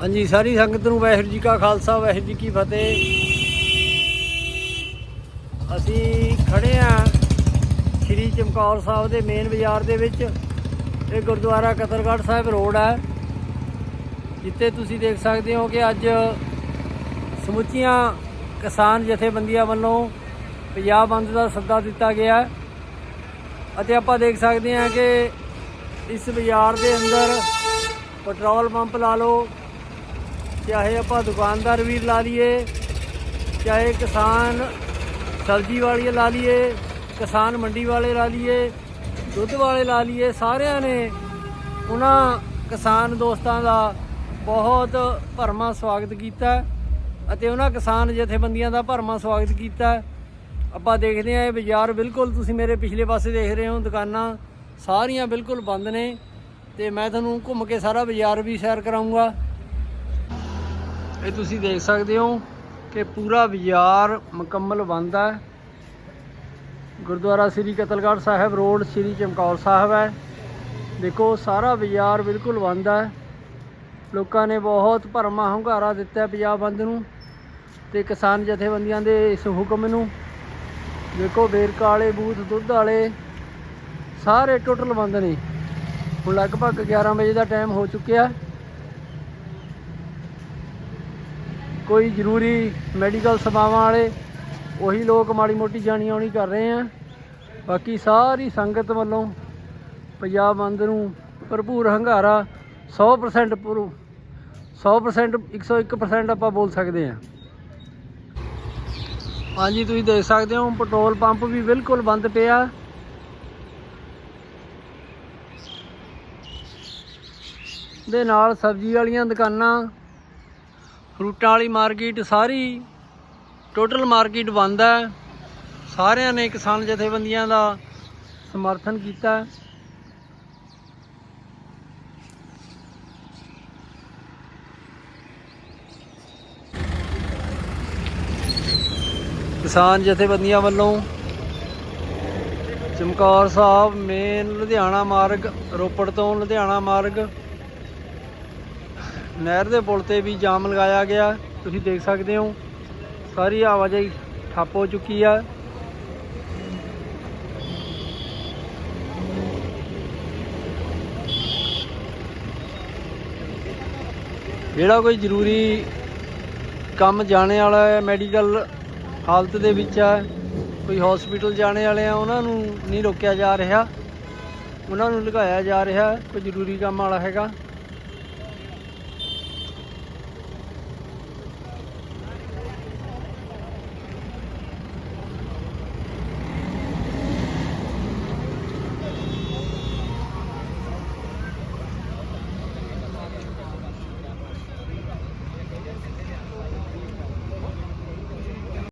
ਹਾਂਜੀ, ਸਾਰੀ ਸੰਗਤ ਨੂੰ ਵਾਹਿਗੁਰੂ ਜੀ ਕਾ ਖਾਲਸਾ, ਵਾਹਿਗੁਰੂ ਜੀ ਕੀ ਫਤਿਹ। ਅਸੀਂ ਖੜੇ ਆ ਸ੍ਰੀ ਚਮਕੌਰ ਸਾਹਿਬ ਦੇ ਮੇਨ ਬਾਜ਼ਾਰ ਦੇ ਵਿੱਚ, ਇਹ ਗੁਰਦੁਆਰਾ ਕਤਰਗੜ੍ਹ ਸਾਹਿਬ ਰੋਡ ਹੈ ਜਿੱਥੇ ਤੁਸੀਂ ਦੇਖ ਸਕਦੇ ਹੋ ਕਿ ਅੱਜ ਸਮੁੱਚੀਆਂ ਕਿਸਾਨ ਜਥੇਬੰਦੀਆਂ ਵੱਲੋਂ ਪੰਜਾਬ ਬੰਦ ਦਾ ਸੱਦਾ ਦਿੱਤਾ ਗਿਆ ਅਤੇ ਆਪਾਂ ਦੇਖ ਸਕਦੇ ਹਾਂ ਕਿ ਇਸ ਬਾਜ਼ਾਰ ਦੇ ਅੰਦਰ ਪੈਟਰੋਲ ਪੰਪ ਲਾ ਲਓ ਚਾਹੇ ਆਪਾਂ ਦੁਕਾਨਦਾਰ ਵੀਰ ਲਾ ਲਈਏ, ਚਾਹੇ ਕਿਸਾਨ ਸਬਜ਼ੀ ਵਾਲੇ ਲਾ ਲਈਏ, ਕਿਸਾਨ ਮੰਡੀ ਵਾਲੇ ਲਾ ਲਈਏ, ਦੁੱਧ ਵਾਲੇ ਲਾ ਲਈਏ, ਸਾਰਿਆਂ ਨੇ ਉਹਨਾਂ ਕਿਸਾਨ ਦੋਸਤਾਂ ਦਾ ਬਹੁਤ ਭਰਮਾ ਸਵਾਗਤ ਕੀਤਾ ਅਤੇ ਉਹਨਾਂ ਕਿਸਾਨ ਜਥੇਬੰਦੀਆਂ ਦਾ ਭਰਮਾ ਸਵਾਗਤ ਕੀਤਾ। ਆਪਾਂ ਦੇਖਦੇ ਹਾਂ ਇਹ ਬਾਜ਼ਾਰ ਬਿਲਕੁਲ ਤੁਸੀਂ ਮੇਰੇ ਪਿਛਲੇ ਪਾਸੇ ਦੇਖ ਰਹੇ ਹੋ, ਦੁਕਾਨਾਂ ਸਾਰੀਆਂ ਬਿਲਕੁਲ ਬੰਦ ਨੇ ਤੇ ਮੈਂ ਤੁਹਾਨੂੰ ਘੁੰਮ ਕੇ ਸਾਰਾ ਬਾਜ਼ਾਰ ਵੀ ਸੈਰ ਕਰਾਉਂਗਾ ਇਹ ਤੁਸੀਂ ਦੇਖ ਸਕਦੇ ਹੋ ਕਿ ਪੂਰਾ ਬਾਜ਼ਾਰ ਮੁਕੰਮਲ ਬੰਦ ਹੈ। ਗੁਰਦੁਆਰਾ ਸ੍ਰੀ ਕਤਲਗੜ੍ਹ ਸਾਹਿਬ ਰੋਡ ਸ੍ਰੀ ਚਮਕੌਰ ਸਾਹਿਬ ਹੈ। ਦੇਖੋ, ਸਾਰਾ ਬਾਜ਼ਾਰ ਬਿਲਕੁਲ ਬੰਦ ਹੈ। ਲੋਕਾਂ ਨੇ ਬਹੁਤ ਭਰਮਾ ਹੰਗਾਰਾ ਦਿੱਤਾ ਪੰਜਾਬ ਬੰਦ ਨੂੰ ਤੇ ਕਿਸਾਨ ਜਥੇਬੰਦੀਆਂ ਦੇ ਇਸ ਹੁਕਮ ਨੂੰ। ਦੇਖੋ ਵੇਰਕਾ ਵਾਲੇ ਬੂਥ, ਦੁੱਧ ਵਾਲੇ ਸਾਰੇ ਟੋਟਲ ਬੰਦ ਨੇ। ਹੁਣ ਲਗਭਗ 11 ਵਜੇ ਦਾ ਟਾਈਮ ਹੋ ਚੁੱਕਿਆ। ਕੋਈ ਜ਼ਰੂਰੀ ਮੈਡੀਕਲ ਸੇਵਾਵਾਂ ਵਾਲੇ, ਉਹੀ ਲੋਕ ਮਾੜੀ ਮੋਟੀ ਜਾਣੀ ਆਉਣੀ ਕਰ ਰਹੇ ਆ। ਬਾਕੀ ਸਾਰੀ ਸੰਗਤ ਵੱਲੋਂ ਪੰਜਾਬ ਬੰਦ ਨੂੰ ਭਰਪੂਰ ਹੰਗਾਰਾ 100% ਪੂਰੂ 100% 101% ਆਪਾਂ ਬੋਲ ਸਕਦੇ ਹਾਂ ਹਾਂਜੀ, ਤੁਸੀਂ ਦੇਖ ਸਕਦੇ ਹੋ, ਪੈਟਰੋਲ ਪੰਪ ਵੀ ਬਿਲਕੁਲ ਬੰਦ ਪਿਆ। ਦੇ ਨਾਲ ਸਬਜ਼ੀ ਵਾਲੀਆਂ ਦੁਕਾਨਾਂ ਫਰੂਟਾਂ ਵਾਲੀ ਮਾਰਕੀਟ ਸਾਰੀ ਟੋਟਲ ਮਾਰਕੀਟ ਬੰਦ ਹੈ। ਸਾਰਿਆਂ ਨੇ ਕਿਸਾਨ ਜਥੇਬੰਦੀਆਂ ਦਾ ਸਮਰਥਨ ਕੀਤਾ। ਕਿਸਾਨ ਜਥੇਬੰਦੀਆਂ ਵੱਲੋਂ ਚਮਕੌਰ ਸਾਹਿਬ ਮੇਨ ਲੁਧਿਆਣਾ ਮਾਰਗ, ਰੋਪੜ ਤੋਂ ਲੁਧਿਆਣਾ ਮਾਰਗ ਨਹਿਰ ਦੇ ਪੁਲ ਤੇ ਵੀ ਜਾਮ ਲਗਾਇਆ ਗਿਆ। ਤੁਸੀਂ ਦੇਖ ਸਕਦੇ ਹੋ, ਸਾਰੀ ਆਵਾਜਾਈ ਠੱਪ ਹੋ ਚੁੱਕੀ ਆ। ਜਿਹੜਾ ਕੋਈ ਜ਼ਰੂਰੀ ਕੰਮ ਜਾਣੇ ਵਾਲਾ ਹੈ, ਮੈਡੀਕਲ ਹਾਲਤ ਦੇ ਵਿੱਚ ਹੈ, ਕੋਈ ਹਸਪੀਟਲ ਜਾਣੇ ਵਾਲੇ ਆ, ਉਹਨਾਂ ਨੂੰ ਨਹੀਂ ਰੋਕਿਆ ਜਾ ਰਿਹਾ। ਉਹਨਾਂ ਨੂੰ ਲਗਾਇਆ ਜਾ ਰਿਹਾ, ਕੋਈ ਜ਼ਰੂਰੀ ਕੰਮ ਵਾਲਾ ਹੈਗਾ।